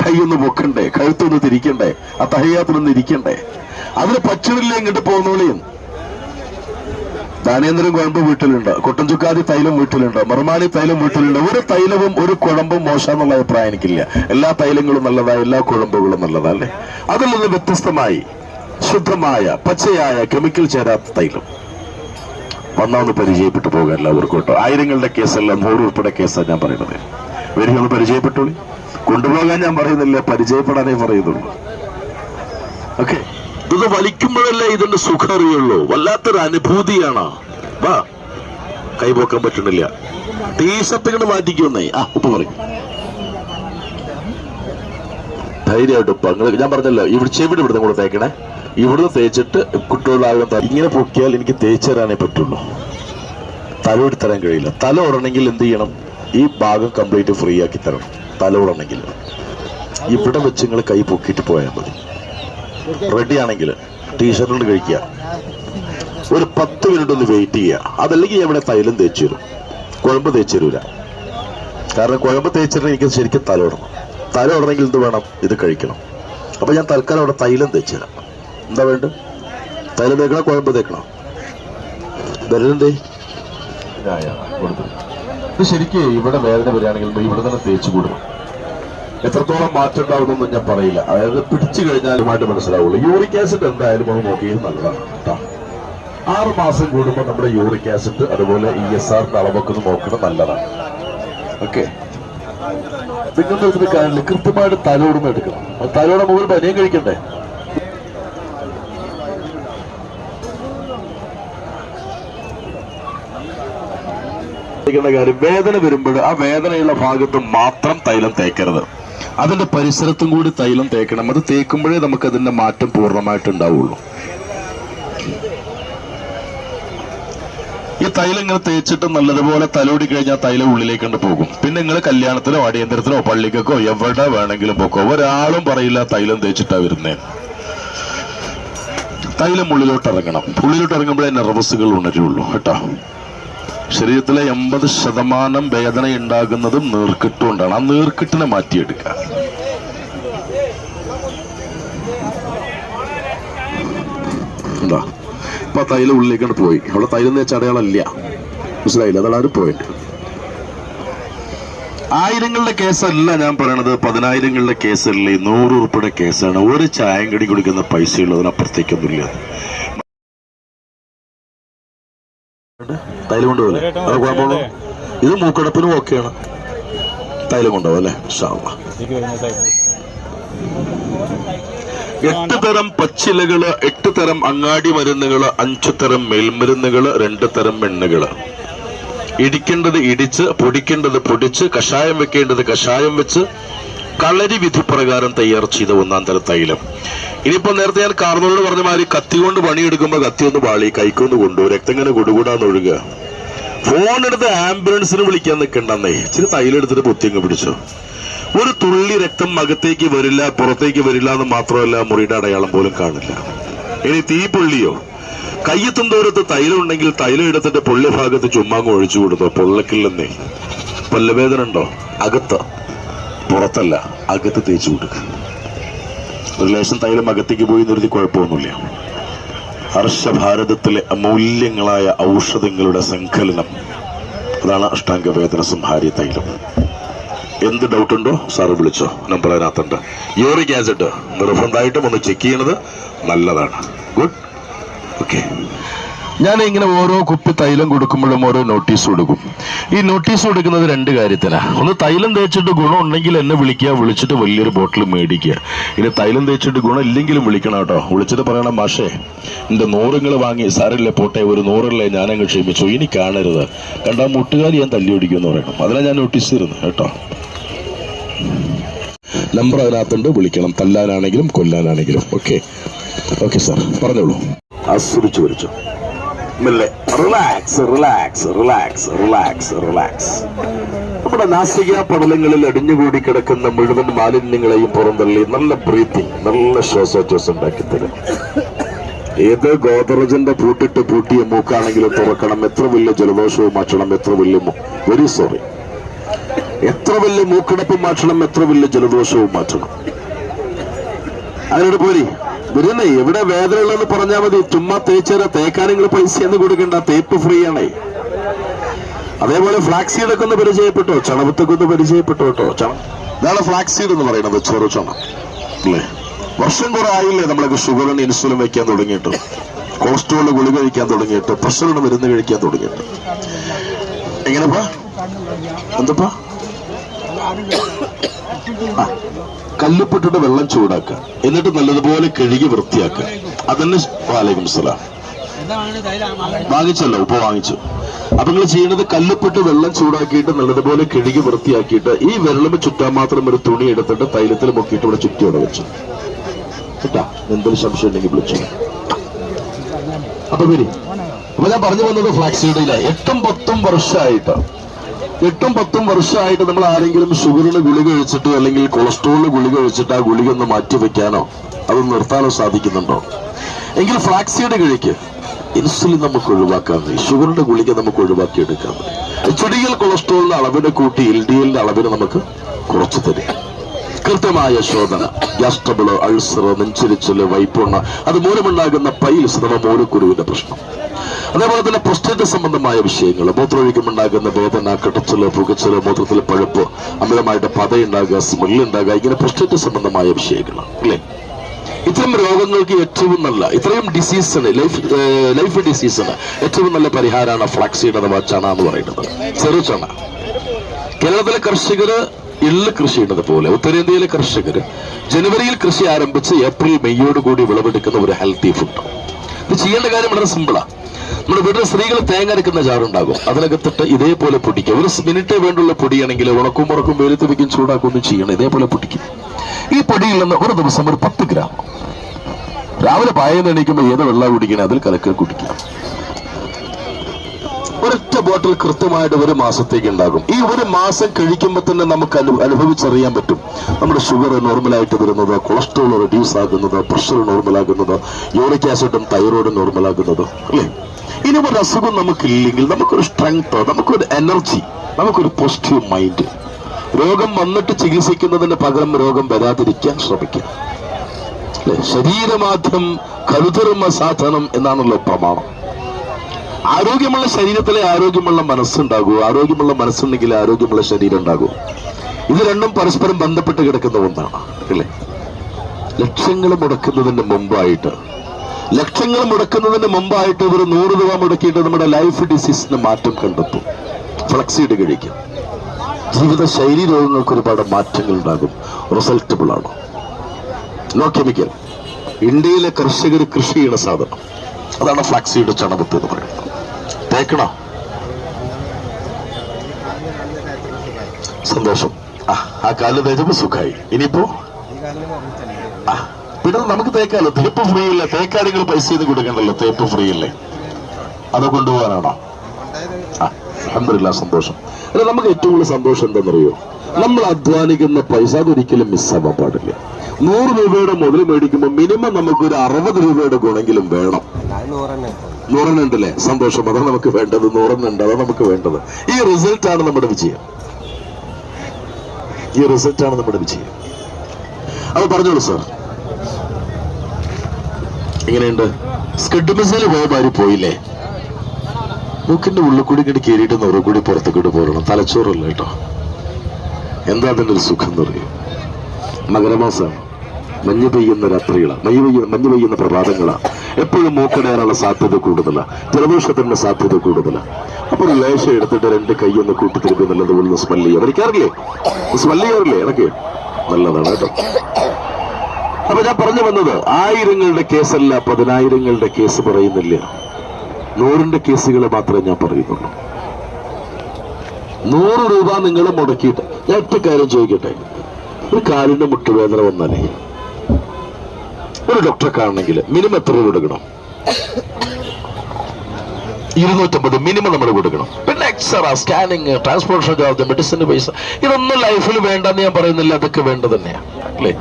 കൈയൊന്ന് പൊക്കണ്ടേ? കഴുത്തൊന്ന് തിരിക്കണ്ടേ? ആ തഹയാത്തിനൊന്ന് ഇരിക്കണ്ടേ? അതിന് പറ്റണില്ല ഇങ്ങോട്ട് പോകുന്നോളിയും ദാനേന്ദ്രൻ കുഴമ്പ് വീട്ടിലുണ്ട്. കൊട്ടൻചുക്കാതി തൈലം വീട്ടിലുണ്ട്. മറുമാലി തൈലം വീട്ടിലുണ്ട്. ഒരു തൈലവും ഒരു കുഴമ്പും മോശമെന്നുള്ള അഭിപ്രായം എനിക്കില്ല. എല്ലാ തൈലങ്ങളും നല്ലതാ എല്ലാ കുഴമ്പുകളും നല്ലതാ അല്ലേ? അതിൽ നിന്ന് വ്യത്യസ്തമായി ശുദ്ധമായ പച്ചയായ കെമിക്കൽ ചേരാത്ത തൈലം. വന്നാന്ന് പരിചയപ്പെട്ടു പോകാൻ എല്ലാവർക്കും കേട്ടോ. ആയിരങ്ങളുടെ കേസല്ല നൂറ് ഉൾപ്പെടെ കേസാണ് ഞാൻ പറയുന്നത്. വരികൾ ഒന്ന് പരിചയപ്പെട്ടോളി കൊണ്ടുപോകാൻ ഞാൻ പറയുന്നില്ല പരിചയപ്പെടാനേ പറയുന്നുള്ളൂ. ഓക്കെ ഇത് വലിക്കുമ്പോഴല്ലേ ഇതിന്റെ സുഖം അറിയുള്ളൂ വല്ലാത്തൊരു അനുഭൂതിയാണ്. വാ. കൈപോക്കാൻ പറ്റണില്ല. ടീഷർട്ട് ഇങ്ങനെ മാറ്റിക്കുന്നേ. ആ ഉപ്പ് പറയും. ധൈര്യമായിട്ട് ഉപ്പ. നിങ്ങൾ ഞാൻ പറഞ്ഞല്ലോ ഇവിടെ ചെവിടെ ഇവിടുന്ന് കൂടെ തേക്കണേ. ഇവിടുന്ന് തേച്ചിട്ട് കുട്ടികളാകും ഇങ്ങനെ പൊക്കിയാൽ എനിക്ക് തേച്ചു തരാനേ പറ്റുള്ളൂ. തല എടുത്ത് തരാൻ കഴിയില്ല. തല ഉടണെങ്കിൽ എന്ത് ചെയ്യണം? ഈ ഭാഗം കംപ്ലീറ്റ് ഫ്രീ ആക്കി തരണം. തല ഉടണെങ്കിൽ ഇവിടെ വെച്ച് നിങ്ങൾ കൈ പൊക്കിയിട്ട് പോയാൽ മതി. റെഡി ആണെങ്കിൽ ടീഷർട്ട് കഴിക്കുക. ഒരു പത്ത് മിനിറ്റ് ഒന്ന് വെയിറ്റ് ചെയ്യുക. അതല്ലെങ്കിൽ എവിടെ തൈലം തേച്ച് തരും. കുഴമ്പ് തേച്ച് തരൂല. കാരണം കുഴമ്പ് തേച്ചിട്ട് എനിക്ക് ശരിക്കും തലോടണം. തലോടണമെങ്കിൽ തല എന്ത് വേണം? ഇത് കഴിക്കണം. അപ്പൊ ഞാൻ തൽക്കാലം അവിടെ തൈലം തേച്ച് തരാം. എന്താ വേണ്ട തൈലം തേക്കണം കുഴമ്പ് തേക്കണം. വരലെന്തേ ഇത് ശരിക്കും ഇവിടെ വേദന വരികയാണെങ്കിൽ ഇവിടെ തന്നെ തേച്ചു കൂടും. എത്രത്തോളം മാറ്റം ഉണ്ടാവുന്നൊന്നും ഞാൻ പറയില്ല. അതായത് പിടിച്ചു കഴിഞ്ഞാലുമായിട്ട് മനസ്സിലാവുള്ളൂ. യൂറിക് ആസിഡ് എന്തായാലും അത് നോക്കിയത് നല്ലതാണ് കേട്ടോ. ആറ് മാസം കൂടുമ്പോൾ നമ്മുടെ യൂറിക് ആസിഡ് അതുപോലെ ഇ എസ് ആറിന്റെ അളവൊക്കെ ഒന്ന് നോക്കുന്നത് നല്ലതാണ്. ഓക്കെ. ഇതിന് കാര്യമില്ല. കൃത്യമായിട്ട് തലോടുന്ന എടുക്കണം. തലോടെ മുകളിൽ പനിയും കഴിക്കണ്ടേ? ശ്രദ്ധിക്കേണ്ട കാര്യം വേദന വരുമ്പോൾ ആ വേദനയുള്ള ഭാഗത്ത് മാത്രം തൈലം തേക്കരുത്. അതിന്റെ പരിസരത്തും കൂടി തൈലം തേക്കണം. അത് തേക്കുമ്പോഴേ നമുക്ക് അതിന്റെ മാറ്റം പൂർണമായിട്ട് ഉണ്ടാവുള്ളൂ ഈ തൈലം ഇങ്ങനെ തേച്ചിട്ട് നല്ലതുപോലെ തലോടി കഴിഞ്ഞാൽ തൈലം ഉള്ളിലേക്കൊണ്ട് പോകും. പിന്നെ നിങ്ങൾ കല്യാണത്തിനോ അടിയന്തരത്തിനോ പള്ളിക്കോ എവിടെ വേണമെങ്കിലും പോക്കോ. ഒരാളും പറയില്ല തൈലം തേച്ചിട്ടാ വരുന്നേ. തൈലം ഉള്ളിലോട്ട് ഇറങ്ങണം. ഉള്ളിലോട്ട് ഇറങ്ങുമ്പോഴേ നെർവസുകൾ ഉണരുള്ളൂ കേട്ടോ. ശരീരത്തിലെ എൺപത് ശതമാനം വേദന ഉണ്ടാകുന്നതും നീർക്കിട്ടുകൊണ്ടാണ്. ആ നീർക്കെട്ടിനെ മാറ്റിയെടുക്കുക. ഇപ്പൊ തൈലം ഉള്ളിലേക്കാണ് പോയി. അവിടെ തൈലം വെച്ച അടയാളല്ല. മനസ്സിലായില്ല? അതാണ് ഒരു പോയിന്റ് ആയിരങ്ങളുടെ കേസല്ല ഞാൻ പറയണത്. പതിനായിരങ്ങളുടെ കേസല്ലേ? നൂറ് ഉറുപ്പിയുടെ കേസാണ്. ഒരു ചായം കടി കുടിക്കുന്ന പൈസ തൈലം കൊണ്ടുപോലെ അത് കുഴപ്പമുള്ളൂ. ഇത് മൂക്കടപ്പിനും ഓക്കെയാണ്. തൈലം കൊണ്ടുപോകും അല്ലേ? അള്ളാ. എട്ട് തരം പച്ചിലകൾ എട്ട് തരം അങ്ങാടി മരുന്നുകൾ അഞ്ചു തരം മേൽമരുന്നുകൾ രണ്ട് തരം എണ്ണുകൾ. ഇടിക്കേണ്ടത് ഇടിച്ച് പൊടിക്കേണ്ടത് പൊടിച്ച് കഷായം വെക്കേണ്ടത് കഷായം വെച്ച് കളരി വിധി പ്രകാരം തയ്യാർ ചെയ്ത ഒന്നാം തരം തൈലം. ഇനിയിപ്പോ നേരത്തെ ഞാൻ കാർന്നോട് പറഞ്ഞ മാതിരി കത്തി കൊണ്ട് പണിയെടുക്കുമ്പോ കത്തി ഒന്ന് പാളി കൈക്കൊന്ന് കൊണ്ടു രക്തം ഇങ്ങനെ കൊടുകൂടാന്ന് ഒഴുകുക ഫോൺ എടുത്ത് ആംബുലൻസിന് വിളിക്കാൻ നിൽക്കണ്ടെന്നേ ഇച്ചിരി തൈലെടുത്തിട്ട് പൊത്തിയങ്ങ് പിടിച്ചു. ഒരു തുള്ളി രക്തം അകത്തേക്ക് വരില്ല പുറത്തേക്ക് വരില്ല എന്ന് മാത്രമല്ല മുറിയുടെ അടയാളം പോലും കാണില്ല. ഇനി തീ പുള്ളിയോ? കയ്യെത്തും ദൂരത്ത് തൈലം ഉണ്ടെങ്കിൽ തൈലം എടുത്തിട്ട് പൊള്ളി ഭാഗത്ത് ചുമ്മാങ്ങ് ഒഴിച്ചു കൊടുത്തോ പൊള്ളക്കില്ലെന്നേ പല്ലുവേദന ഉണ്ടോ? അകത്ത്? പുറത്തല്ല അകത്ത് തേച്ചു കൊടുക്കുക ഒരു ലേശം തൈലം അകത്തേക്ക് പോയി നിർത്തി കുഴപ്പമൊന്നുമില്ല. ഹർഷഭാരതത്തിലെ അമൂല്യങ്ങളായ ഔഷധങ്ങളുടെ സങ്കലനം. അതാണ് അഷ്ടാംഗവേദന സംഹാരി തൈലം. എന്ത് ഡൗട്ട് ഉണ്ടോ? സാറ് വിളിച്ചോ. നമ്പർ അതിനകത്തുണ്ട്. യൂറിക് ആസിഡ് നിർബന്ധമായിട്ടും ഒന്ന് ചെക്ക് ചെയ്യണത് നല്ലതാണ്. ഗുഡ് ഓക്കെ ഞാൻ ഇങ്ങനെ ഓരോ കുപ്പി തൈലം കൊടുക്കുമ്പോഴും ഓരോ നോട്ടീസ് കൊടുക്കും. ഈ നോട്ടീസ് കൊടുക്കുന്നത് രണ്ട് കാര്യത്തിലാണ് ഒന്ന് തൈലം തേച്ചിട്ട് ഗുണം ഉണ്ടെങ്കിൽ എന്നെ വിളിക്കുക വിളിച്ചിട്ട് വലിയൊരു ബോട്ടിൽ മേടിക്കുക. ഇനി തൈലം തേച്ചിട്ട് ഗുണം ഇല്ലെങ്കിലും വിളിക്കണം കേട്ടോ. വിളിച്ചിട്ട് പറയണം മാഷേ എന്റെ നൂറുങ്ങൾ വാങ്ങി സാറില്ലേ പോട്ടെ ഒരു നൂറല്ലേ ഞാനങ്ങ് ക്ഷമിച്ചു. ഇനി കാണരുത്. കണ്ടാ മുട്ടുകാരി ഞാൻ തല്ലി ഓടിക്കുമെന്ന് പറയണം. അതിനാ ഞാൻ നോട്ടീസ് തരുന്നത് കേട്ടോ. നമ്പർ അതിനകത്തുണ്ട്. വിളിക്കണം. തല്ലാനാണെങ്കിലും കൊല്ലാനാണെങ്കിലും. ഓക്കെ ഓക്കെ സാർ പറഞ്ഞോളൂ. ആസ്വദിച്ചു വരച്ചു മെല്ലെ. Relax relax relax relax relax നമ്മുടെ നാസിക പടലങ്ങളിൽ അടിഞ്ഞുകൂടി കിടക്കുന്ന മുഴുവൻ മാലിന്യങ്ങളെയും പുറന്തള്ളി നല്ല ബ്രീത്തിങ് നല്ല ശ്വാസോച്ഛ്വാസം ഉണ്ടാക്കി തരും. ഏത് ഗോദറജന്റെ പൂട്ടിട്ട് പൂട്ടിയ മൂക്കാണെങ്കിലും തുറക്കണം. എത്ര വലിയ ജലദോഷവും മാറ്റണം എത്ര വലിയ വെരി സോറി എത്ര വലിയ മൂക്കിടപ്പും മാറ്റണം എത്ര വലിയ ജലദോഷവും മാറ്റണം. അതിനോട് പോരി. വരുന്നേ എവിടെ വേദന ഉള്ളതെന്ന് പറഞ്ഞാൽ മതി. ചുമ്മാ തേച്ചേരാ തേക്കാൻ നിങ്ങൾ പൈസ ഒന്നും കൊടുക്കണ്ട. തേപ്പ് ഫ്രീ ആണേ. അതേപോലെ ഫ്ലാക്സീഡൊക്കെ ഒന്ന് പരിചയപ്പെട്ടോ? ചണവത്തൊക്കെ ഒന്ന് പരിചയപ്പെട്ടോ കേട്ടോ ചണ ഇതാണ് ഫ്ലാക്സീഡ് എന്ന് പറയുന്നത് ചെറു ചണം. അല്ലേ? വർഷം കുറെ ആയില്ലേ നമ്മളൊക്കെ ഷുഗറിന് ഇൻസുലിൻ വെക്കാൻ തുടങ്ങിയിട്ട്. കൊളസ്ട്രോളിന് ഗുളിക കഴിക്കാൻ തുടങ്ങിയിട്ട്. പ്രഷറിന് മരുന്ന് കഴിക്കാൻ തുടങ്ങിയിട്ട്. എങ്ങനെപ്പാ? എന്തപ്പാ? കല്ലുപ്പിട്ടിട്ട് വെള്ളം ചൂടാക്കുക. എന്നിട്ട് നല്ലതുപോലെ കഴുകി വൃത്തിയാക്കുക. അതന്നെ വാലേക്കും സലാം. വാങ്ങിച്ചല്ലോ ഉപ്പ് വാങ്ങിച്ചു. അപ്പൊ നിങ്ങൾ ചെയ്യുന്നത് കല്ലുപ്പിട്ട് വെള്ളം ചൂടാക്കിയിട്ട് നല്ലതുപോലെ കഴുകി വൃത്തിയാക്കിയിട്ട് ഈ വെള്ളം ചുറ്റാൻ മാത്രം ഒരു തുണി എടുത്തിട്ട് തൈലത്തിൽ മുക്കിയിട്ട് ഇവിടെ ചുറ്റി ഇവിടെ വെച്ചു. കേട്ടാ? എന്തൊരു സംശയം ഉണ്ടെങ്കിൽ വിളിച്ചു. അപ്പൊ വരി അപ്പൊ ഞാൻ പറഞ്ഞു വന്നത് ഫ്ലാക്സിഡിലായി എട്ടും പത്തും വർഷമായിട്ട്? എട്ടും പത്തും വർഷമായിട്ട് നമ്മൾ ആരെങ്കിലും ഷുഗറിന് ഗുളിക കഴിച്ചിട്ടോ അല്ലെങ്കിൽ കൊളസ്ട്രോളിന് ഗുളിക കഴിച്ചിട്ട് ആ ഗുളിക ഒന്ന് മാറ്റി വെക്കാനോ അത് നിർത്താനോ സാധിക്കുന്നുണ്ടോ? എങ്കിൽ ഫ്ലാക്സീഡ് കഴിക്ക്. ഇൻസുലിൻ നമുക്ക് ഒഴിവാക്കാൻ മതി ഷുഗറിന്റെ ഗുളിക നമുക്ക് ഒഴിവാക്കി എടുക്കാൻ കഴിയും ചുടിയൽ കൊളസ്ട്രോളിന്റെ അളവിനെ കൂട്ടി എൽ ഡി എല്ലിന്റെ അളവിനെ നമുക്ക് കുറച്ചു തരും. കൃത്യമായ ശോധന. ഗ്യാസ്ട്രബിൾ അൾസർ നെഞ്ചിരിച്ചിൽ വൈപ്പുണ്ണ അത് മൂലമുണ്ടാകുന്ന പൈൽസ് അഥവാ മൂലക്കുരുവിന്റെ പ്രശ്നം. അതേപോലെ തന്നെ പ്രൊസ്റ്റേറ്റ് സംബന്ധമായ വിഷയങ്ങൾ മൂത്രമൊഴിക്കുമുണ്ടാകുന്ന വേദന കെട്ടച്ചൽ പുകച്ചൽ മൂത്രത്തിൽ പഴുപ്പ് അമിതമായിട്ട് പതയുണ്ടാകുക സ്മെല്ല് ഉണ്ടാകുക ഇങ്ങനെ പ്രൊസ്റ്റേറ്റ് സംബന്ധമായ വിഷയങ്ങൾ അല്ലേ? ഇത്തരം രോഗങ്ങൾക്ക് ഏറ്റവും നല്ല ഇത്രയും ഡിസീസിന് ലൈഫ് ലൈഫ് ഡിസീസിന് ഏറ്റവും നല്ല പരിഹാരമാണ് ഫ്ലാക്സീഡ് അഥവാ ചണ എന്ന് പറയുന്നത്. ചെറു ചണ. കേരളത്തിലെ കർഷകര് എള്ള് കൃഷി ചെയ്യുന്നത് പോലെ ഉത്തരേന്ത്യയിലെ കർഷകർ ജനുവരിയിൽ കൃഷി ആരംഭിച്ച് ഏപ്രിൽ മെയ്യോട് കൂടി വിളവെടുക്കുന്ന ഒരു ഹെൽത്തി ഫുഡ് ഇത് ചെയ്യേണ്ട കാര്യം വളരെ സിമ്പിളാണ് നമ്മുടെ വീട്ടിലെ സ്ത്രീകൾ തേങ്ങ അരക്കുന്ന ജാറുണ്ടാകും അതിനകത്തിട്ട് ഇതേപോലെ പൊടിക്കുക ഒരു മിനിറ്റ് വേണ്ടുള്ള പൊടിയാണെങ്കിൽ ഉണക്കും ഉറക്കും വെയിലത്ത് വയ്ക്കും ചൂടാക്കും ഒന്നും ചെയ്യണം. ഇതേപോലെ പൊടിക്കും. ഈ പൊടിയിൽ നിന്ന് ഒരു ദിവസം ഒരു പത്ത് ഗ്രാം. രാവിലെ പായെന്ന് എണീക്കുമ്പോൾ ഏത് വെള്ളം കുടിക്കണേ? അതിൽ കലക്കി കുടിക്കുക ഒരൊറ്റ ബോട്ടിൽ കൃത്യമായിട്ട് ഒരു മാസത്തേക്ക് ഉണ്ടാകും. ഈ ഒരു മാസം കഴിക്കുമ്പോൾ തന്നെ നമുക്ക് അനു അനുഭവിച്ചറിയാൻ പറ്റും. നമ്മുടെ ഷുഗർ നോർമലായിട്ട് വരുന്നത് കൊളസ്ട്രോൾ റെഡ്യൂസ് ആകുന്നത് പ്രഷർ നോർമലാകുന്നത് യൂറിക് ആസിഡും തൈറോയിഡും നോർമലാകുന്നത് അല്ലേ? ഇനി ഒരു അസുഖം നമുക്കില്ലെങ്കിൽ നമുക്കൊരു സ്ട്രെങ്ത് നമുക്കൊരു എനർജി നമുക്കൊരു പോസിറ്റീവ് മൈൻഡ് രോഗം വന്നിട്ട് ചികിത്സിക്കുന്നതിന് പകരം രോഗം വരാതിരിക്കാൻ ശ്രമിക്കുക ശരീരമാധ്യം കരുതർമ്മ സാധനം എന്നാണല്ലോ പ്രമാണം. ആരോഗ്യമുള്ള ശരീരത്തിലെ ആരോഗ്യമുള്ള മനസ്സുണ്ടാകൂ. ആരോഗ്യമുള്ള മനസ്സുണ്ടെങ്കിൽ ആരോഗ്യമുള്ള ശരീരം ഉണ്ടാകൂ. ഇത് രണ്ടും പരസ്പരം ബന്ധപ്പെട്ട് കിടക്കുന്ന ഒന്നാണ്. അല്ലേ? ലക്ഷങ്ങൾ മുടക്കുന്നതിന് മുമ്പായിട്ട് ലക്ഷങ്ങൾ മുടക്കുന്നതിന് മുമ്പായിട്ട് ഒരു നൂറ് രൂപ മുടക്കിയിട്ട് നമ്മുടെ ലൈഫ് ഡിസീസിന് മാറ്റം കണ്ടെത്തും. ഫ്ലക്സീഡ് കഴിക്കും. ജീവിത ശൈലി രോഗങ്ങൾക്ക് ഒരുപാട് മാറ്റങ്ങൾ ഉണ്ടാകും. റിസൾട്ടബിൾ ആണ്. നോ കെമിക്കൽ ഇന്ത്യയിലെ കർഷകർ കൃഷി ചെയ്യുന്ന സാധനം. അതാണ് ഫ്ലാക്സീഡ് ചണപത്ത് എന്ന് പറയുന്നത്. തേക്കണോ സന്തോഷം. ആ കാലിൽ തേച്ചപ്പോ സുഖമായി. ഇനിയിപ്പോ? പിന്നെ നമുക്ക് തേക്കാലോ? തേപ്പ് ഫ്രീ ഇല്ല തേക്കാൻ നിങ്ങൾ പൈസ ചെയ്ത് കൊടുക്കണ്ടല്ലോ? തേപ്പ് ഫ്രീ ഇല്ലേ അത് കൊണ്ടുപോകാനാണോ? അഹമ്മില്ല സന്തോഷം. അല്ല നമുക്ക് ഏറ്റവും കൂടുതൽ സന്തോഷം എന്താണെന്നറിയോ? നമ്മൾ അധ്വാനിക്കുന്ന പൈസ അതൊരിക്കലും മിസ്സാവാൻ പാടില്ല. നൂറ് രൂപയുടെ മുതൽ മേടിക്കുമ്പോൾ മിനിമം നമുക്കൊരു അറുപത് രൂപയുടെ ഗുണമെങ്കിലും വേണം. നൂറെണ്ണുണ്ടല്ലേ? സന്തോഷം അതാണ് നമുക്ക് വേണ്ടത്. നൂറെണ്ണുണ്ട് അതാണ് നമുക്ക് വേണ്ടത്. ഈ റിസൾട്ടാണ് നമ്മുടെ വിജയം. ഈ റിസൾട്ടാണ് നമ്മുടെ വിജയം. അത് പറഞ്ഞോളൂ സാർ എങ്ങനെയുണ്ട്? സ്കഡ് മിസൈൽ പോയ മാതിരി പോയില്ലേ? മൂക്കിന്റെ ഉള്ളിൽ കൂടി ഇങ്ങോട്ട് കയറിയിട്ട് നുറ കൂടി പുറത്തേക്കിട്ട് പോരണം. തലച്ചോറല്ല കേട്ടോ. എന്താ അതിന്റെ ഒരു സുഖം എന്ന് പറയും? മകരമാസം മഞ്ഞ് പെയ്യുന്ന രാത്രികളാണ് മഞ്ഞ് പെയ്യുന്ന മഞ്ഞ് പെയ്യുന്ന പ്രഭാതങ്ങളാണ് എപ്പോഴും മൂക്കടയാനുള്ള സാധ്യത കൂടുതലാണ് ജലദോഷത്തിന്റെ സാധ്യത കൂടുതലാണ് അപ്പോൾ ലേശം എടുത്തിട്ട് രണ്ട് കൈയൊന്ന് നല്ലത് നല്ലതുപോലെ സ്മെൽ ചെയ്യാം വലിക്കാറില്ലേ സ്മെൽ ചെയ്യാറില്ലേ? ഇടയ്ക്ക് നല്ലതാണ് കേട്ടോ. അപ്പൊ ഞാൻ പറഞ്ഞു വന്നത് ആയിരങ്ങളുടെ കേസല്ല പതിനായിരങ്ങളുടെ കേസ് പറയുന്നില്ല. നൂറിന്റെ കേസുകൾ മാത്രമേ ഞാൻ പറയുന്നുള്ളൂ. നൂറ് രൂപ നിങ്ങൾ മുടക്കിയിട്ട് ഞാൻ ഒറ്റ കാര്യം ചോദിക്കട്ടെ? ഒരു കാലിന്റെ മുട്ടുവേദന വന്നാലേ. ഒരു ഡോക്ടറെ കാണണമെങ്കിൽ മിനിമം എത്ര രൂപ കൊടുക്കണം? ഇരുന്നൂറ്റമ്പത് മിനിമം നമ്മൾ കൊടുക്കണം. പിന്നെ X ray scanning transportation charge medicine പൈസ ഇതൊന്നും ലൈഫിൽ വേണ്ടെന്ന് ഞാൻ പറയുന്നില്ല അതൊക്കെ വേണ്ട തന്നെയാണ് അല്ലേ?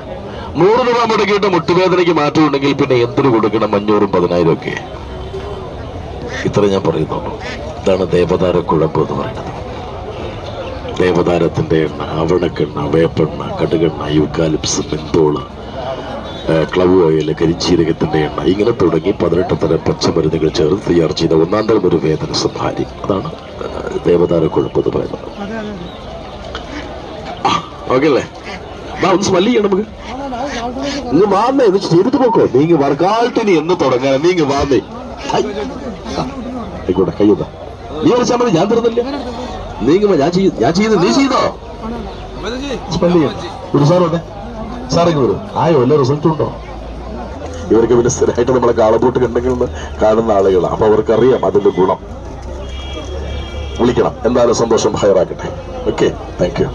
നൂറ് രൂപ മുടക്കിയിട്ട് മുട്ടുവേദനയ്ക്ക് മാറ്റമുണ്ടെങ്കിൽ പിന്നെ എന്തിനു കൊടുക്കണം? അഞ്ഞൂറും പതിനായിരം ഒക്കെ. ഇത്ര ഞാൻ പറയുന്നുള്ളൂ. ഇതാണ് ദേവതാര കുഴപ്പം എന്ന് പറയുന്നത്. ദേവതാരത്തിന്റെ എണ്ണ അവണക്കെണ്ണ വേപ്പെണ്ണ കടുകെണ്ണ യൂക്കാലിപ്സ് മെന്തോൾ ക്ലവ് ഓയിൽ കരിഞ്ചീരകത്തിന്റെ എണ്ണ ഇങ്ങനെ തുടങ്ങി പതിനെട്ട് തരം പച്ചമരുന്നുകൾ ചേർത്ത് തയ്യാർ ചെയ്ത ഒന്നാം തരം ഒരു വേദന സംഹാരി അതാണ് ദേവതാര കുഴപ്പം എന്ന് പറയുന്നത്. ഓക്കെ അല്ലേ? ഒന്ന് സ്മെല്ല് ചെയ്യണം നമുക്ക്. നിങ്ങൾ വാന്നേ ഇത് ചെയ്തിട്ട് പോക്കോ. നീങ്ങി വർക്കാൾട്ടിനി എന്ന് തുടങ്ങാൻ നീങ്ങി വാന്നേ ആയിക്കോട്ടെ കയ്യൂതാ നീ വിളിച്ചാൽ മതി ഞാൻ തരുന്നില്ല. നീങ്ങുമ്പോ ഞാൻ ചെയ്തു ഞാൻ ചെയ്തു നീ ചെയ്തോ? ചെയ്യാം. ഒരു സാറുണ്ടേ സാറേക്ക് വരും. ആയോ വല്ല റിസൾട്ട് ഉണ്ടോ? ഇവർക്ക് പിന്നെ സ്ഥിരമായിട്ട് നമ്മളെ കാളബോട്ട് കണ്ടെങ്കിൽ കാണുന്ന ആളുകളാണ് അപ്പൊ അവർക്കറിയാം അതിന്റെ ഗുണം. വിളിക്കണം. എന്തായാലും സന്തോഷം. ഹയറാക്കട്ടെ. ഓക്കെ താങ്ക് യു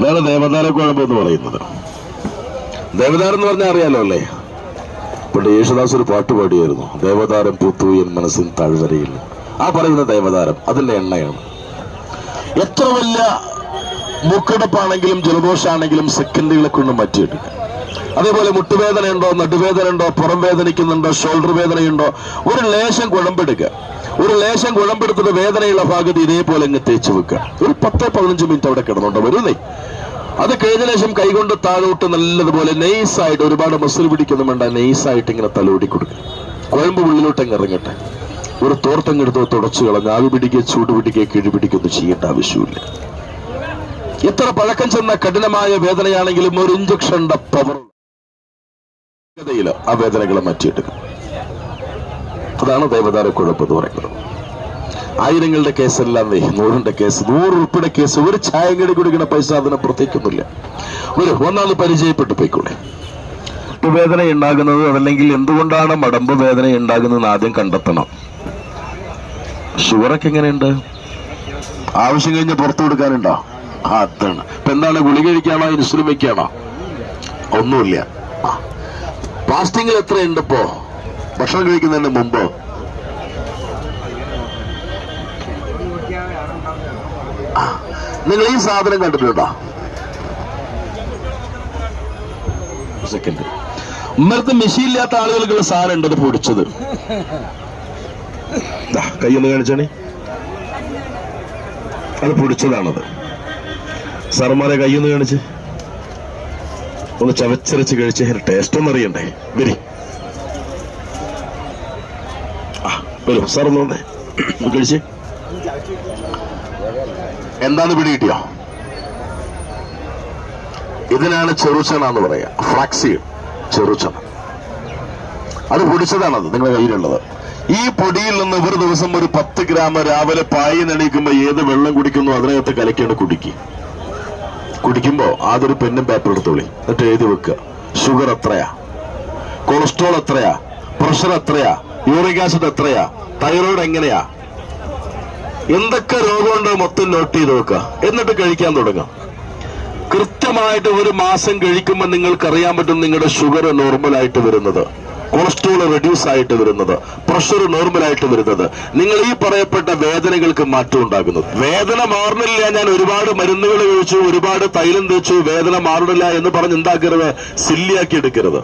വേറെ ദേവതാര കുഴമ്പ് എന്ന് പറയുന്നത്. ദേവതാരം എന്ന് പറഞ്ഞാൽ അറിയാലോ അല്ലേ? പണ്ട് യേശുദാസ് ഒരു പാട്ട് പാടിയായിരുന്നു. ദേവതാരം പൂത്തു എൻ മനസ്സിൻ താഴ്വരയിൽ. ആ പറയുന്ന ദേവതാരം അതിന്റെ എണ്ണയാണ്. എത്ര വലിയ മൂക്കടപ്പാണെങ്കിലും ജലദോഷമാണെങ്കിലും സെക്കൻഡുകളെ കൊണ്ട് മാറ്റിയെടുക്കുക അതേപോലെ മുട്ടുവേദന മുട്ടുവേദനയുണ്ടോ നടുവേദനയുണ്ടോ പുറം വേദനിക്കുന്നുണ്ടോ ഷോൾഡർ വേദനയുണ്ടോ ഒരു ലേശം കുഴമ്പെടുക്കുക ഒരു ലേശം കുഴമ്പെടുത്തിട്ട് വേദനയുള്ള ഭാഗത്ത് ഇതേപോലെ അങ്ങ് തേച്ച് വെക്കുക ഒരു പത്ത് പതിനഞ്ച് മിനിറ്റ് അവിടെ കിടന്നുണ്ടോ വരുന്നേ. അത് കഴിഞ്ഞ ശേഷം കൈകൊണ്ട് താഴോട്ട് നല്ലതുപോലെ നെയ്സായിട്ട് ഒരുപാട് മസിൽ പിടിക്കുന്നു വേണ്ട നെയ്സായിട്ട് ഇങ്ങനെ തലോടി കൊടുക്കുക കുഴമ്പ് ഉള്ളിലോട്ട് അങ്ങ് ഇറങ്ങട്ടെ. ഒരു തോർത്തങ്ങെടുത്ത് തുടച്ചു കളഞ്ഞ് ആവി പിടിക്കുക ചൂട് പിടിക്കുക കിഴി പിടിക്കൊന്നും ചെയ്യേണ്ട ആവശ്യമില്ല. എത്ര പഴക്കം ചെന്ന കഠിനമായ വേദനയാണെങ്കിലും ഒരു ഇഞ്ചക്ഷന്റെ പവർ ആ വേദനകളെ മാറ്റിയെടുക്കും. അതാണ് ദേവതാര കുഴപ്പം എന്ന് പറയുന്നത്. ആയിരങ്ങളുടെ കേസെല്ലാം ദേ നൂറിന്റെ കേസ് നൂറ് ഉറുപ്പിയുടെ കേസ് ഒരു ചായം കടി കുടിക്കുന്ന പൈസ അതിനെ പ്രത്യേകിക്കുന്നില്ല ഒരു ഒന്നാമത് പരിചയപ്പെട്ടു പോയിക്കൂടെ? വേദന ഉണ്ടാകുന്നത് അതല്ലെങ്കിൽ എന്തുകൊണ്ടാണ് മടമ്പ് വേദന ഉണ്ടാകുന്നത് ആദ്യം കണ്ടെത്തണം. ഷുഗറൊക്കെ എങ്ങനെയുണ്ട്? ആവശ്യം കഴിഞ്ഞ് പുറത്തു കൊടുക്കാനുണ്ടോ? അതാണ് ഇപ്പൊ എന്താണ് ഗുളിക കഴിക്കാണോ ഇൻസുലിൻ വെക്കാണോ ഒന്നുമില്ല. ഫാസ്റ്റിംഗിൽ എത്രയുണ്ട് ഇപ്പോ? ഭക്ഷണം കഴിക്കുന്നതിന് മുമ്പ്? നിങ്ങൾ ഈ സാധനം കണ്ടിട്ടുണ്ടോ? സെക്കൻഡ് ഉമ്മരത്ത് മെഷീനില്ലാത്ത ആളുകൾക്കുള്ള സാധനം അത് പൊടിച്ചത്. കൈ ഒന്ന് കാണിച്ചാണേ. അത് പൊടിച്ചതാണത്. സാറന്മാരെ കയ്യൊന്ന് കാണിച്ച്. ഒന്ന് ചവച്ചരച്ച് കഴിച്ച് അതിന്റെ ടേസ്റ്റ് ഒന്നും അറിയണ്ടേ? വരി. ആ വരൂ സാർ വന്നേ. കഴിച്ച്. എന്താന്ന് പിടികിട്ടിയോ ഇതിനാണ് ചെറുചണ എന്ന് പറയാ. ഫ്ലാക്സീഡ് ചെറുചണ അത് പൊടിച്ചതാണത് നിങ്ങളുടെ കയ്യിലുള്ളത്. ഈ പൊടിയിൽ നിന്ന് ഒരു ദിവസം ഒരു പത്ത് ഗ്രാം രാവിലെ പായി നെണീക്കുമ്പോ ഏത് വെള്ളം കുടിക്കുന്നു അതിനകത്ത് കലക്കേണ്ട കുടിക്കുക കുടിക്കുമ്പോ ആദ്യം പെന്നും പേപ്പർ എടുത്തോളി. എന്നിട്ട് എഴുതി വെക്കുക ഷുഗർ എത്രയാ? കൊളസ്ട്രോൾ എത്രയാ? പ്രഷർ എത്രയാ? യൂറിക് ആസിഡ് എത്രയാ? തൈറോയിഡ് എങ്ങനെയാ? എന്തൊക്കെ രോഗമുണ്ടോ മൊത്തം നോട്ട് ചെയ്ത് വെക്കുക എന്നിട്ട് കഴിക്കാൻ തുടങ്ങാം. കൃത്യമായിട്ട് ഒരു മാസം കഴിക്കുമ്പോൾ നിങ്ങൾക്ക് അറിയാൻ പറ്റും നിങ്ങളുടെ ഷുഗർ നോർമലായിട്ട് വരുന്നത്. കൊളസ്ട്രോൾ റെഡ്യൂസ് ആയിട്ട് വരുന്നത് പ്രഷർ നോർമലായിട്ട് വരുന്നത്. നിങ്ങൾ ഈ പറയപ്പെട്ട വേദനകൾക്ക് മാറ്റം ഉണ്ടാകുന്നത് വേദന മാറുന്നില്ല ഞാൻ ഒരുപാട് മരുന്നുകൾ കഴിച്ചു ഒരുപാട് തൈലം തേച്ചു വേദന മാറുന്നില്ല എന്ന് പറഞ്ഞ് എന്താക്കരുത്? സില്ലിയാക്കി എടുക്കരുത്.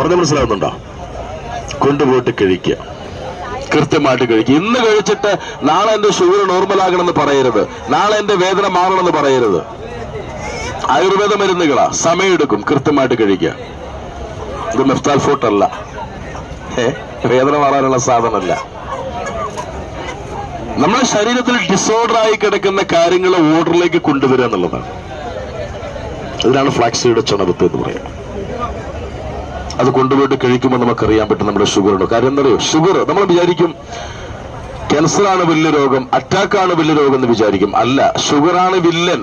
പറഞ്ഞ മനസ്സിലാവുന്നുണ്ടോ? കൊണ്ടുപോയിട്ട് കഴിക്കുക. കൃത്യമായിട്ട് കഴിക്കുക. ഇന്ന് കഴിച്ചിട്ട് നാളെ എന്റെ ഷുഗർ നോർമൽ ആകണമെന്ന് പറയരുത്. നാളെ എന്റെ വേദന മാറണമെന്ന് പറയരുത്. ആയുർവേദ മരുന്നുകളാ. സമയമെടുക്കും. കൃത്യമായിട്ട് കഴിക്കുക. ഇത് മെഫ്താൽ ഫോട്ടല്ല വേദന മാറാനുള്ള സാധനമല്ല. നമ്മുടെ ശരീരത്തിൽ ഡിസോർഡർ ആയി കിടക്കുന്ന കാര്യങ്ങൾ ഓർഡറിലേക്ക് കൊണ്ടുവരിക എന്നുള്ളതാണ്. അതിനാണ് ഫ്ലാക്സിയുടെ ചണപത്ത് എന്ന് പറയുന്നത്. അത് കൊണ്ടുപോയിട്ട് കഴിക്കുമ്പോൾ നമുക്കറിയാൻ പറ്റും നമ്മുടെ ഷുഗർ ഉണ്ടോ. കാര്യം എന്താ പറയുക ഷുഗർ നമ്മൾ വിചാരിക്കും ക്യാൻസറാണ് വലിയ രോഗം അറ്റാക്കാണ് വലിയ രോഗം എന്ന് വിചാരിക്കും. അല്ല ഷുഗറാണ് വില്ലൻ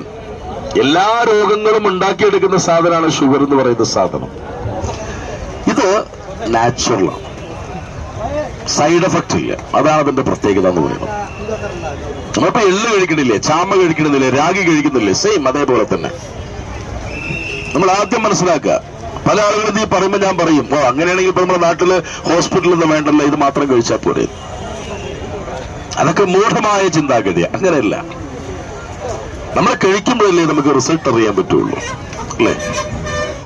എല്ലാ രോഗങ്ങളും ഉണ്ടാക്കിയെടുക്കുന്ന സാധനമാണ് ഷുഗർ എന്ന് പറയുന്ന സാധനം. ഇത് നാച്ചുറലാണ് സൈഡ് എഫക്റ്റ് ഇല്ല. അതാണ് അതിന്റെ പ്രത്യേകത എന്ന് പറയുന്നത്. നമ്മളിപ്പോ എള്ള് കഴിക്കണില്ലേ ചാമ കഴിക്കണമെന്നില്ലേ രാഗി കഴിക്കുന്നില്ലേ സെയിം അതേപോലെ തന്നെ. നമ്മൾ ആദ്യം മനസ്സിലാക്കുക പല ആളുകളും ഈ പറയുമ്പോൾ ഞാൻ പറയും ഓ അങ്ങനെയാണെങ്കിൽ ഇപ്പൊ നമ്മുടെ നാട്ടിൽ ഹോസ്പിറ്റലിൽ നിന്ന് വേണ്ടല്ലോ ഇത് മാത്രം കഴിച്ചാൽ പോരെ. അതൊക്കെ മൂഢമായ ചിന്താഗതി അങ്ങനെയല്ല. നമ്മൾ കഴിക്കുമ്പോഴല്ലേ നമുക്ക് റിസൾട്ട് അറിയാൻ പറ്റുള്ളൂ അല്ലേ?